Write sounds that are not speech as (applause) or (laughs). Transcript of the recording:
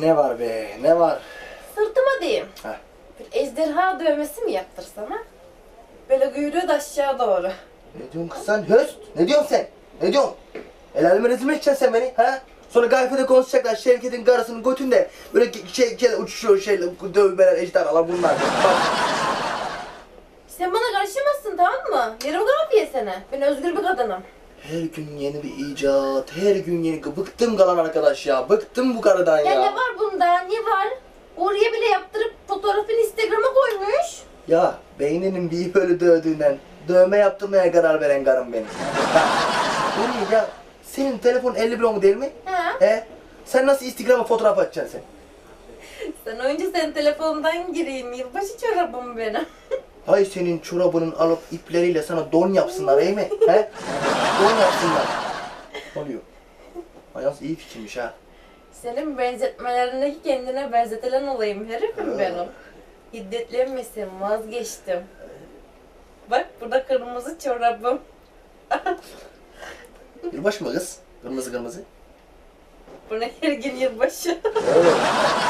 Ne var be ne var? Sırtıma diyeyim. Heh. Bir ejderha dövmesi mi yaptırsana? Böyle kuyruğu da aşağı doğru. Ne diyorsun kız sen? Höst! Ne diyorsun sen? Ne diyorsun? El aleme rezil mi edeceksin sen beni? Ha? Sonra gayfede konuşacaklar Şevket'in karısının götünde böyle şey, şey uçuşuyor şeyle dövmeler ejderhalar bunlar. Bak Sen bana karışamazsın tamam mı? Yarım kafiye sene. Ben özgür bir kadınım. Her gün yeni bir icat, her gün yeni... Bıktım kalan arkadaş ya, bıktım bu karıdan ya. Ya, ne var bunda? Ne var? Oraya bile yaptırıp fotoğrafını Instagram'a koymuş. Ya beyninin bir böyle dövdüğünden dövme yaptırmaya karar veren karım benim. Oğlum ya senin telefon 50 blok değil mi? He? He? Sen nasıl Instagram'a fotoğraf atacaksın sen? Sen önce senin telefondan gireyim. Yılbaşı çorabım benim. Hay senin çorabının alıp ipleriyle sana don yapsınlar iyi mi? He? Ne oluyor? Ay yalnız iyi fikirmiş ha. Senin benzetmelerindeki kendine benzetilen olayım herifim benim. Hiddetlenmesin vazgeçtim. Bak burada kırmızı çorabım. (laughs) Yılbaşı mı kız? Kırmızı kırmızı. Bu ne her gün yılbaşı. Evet. (laughs)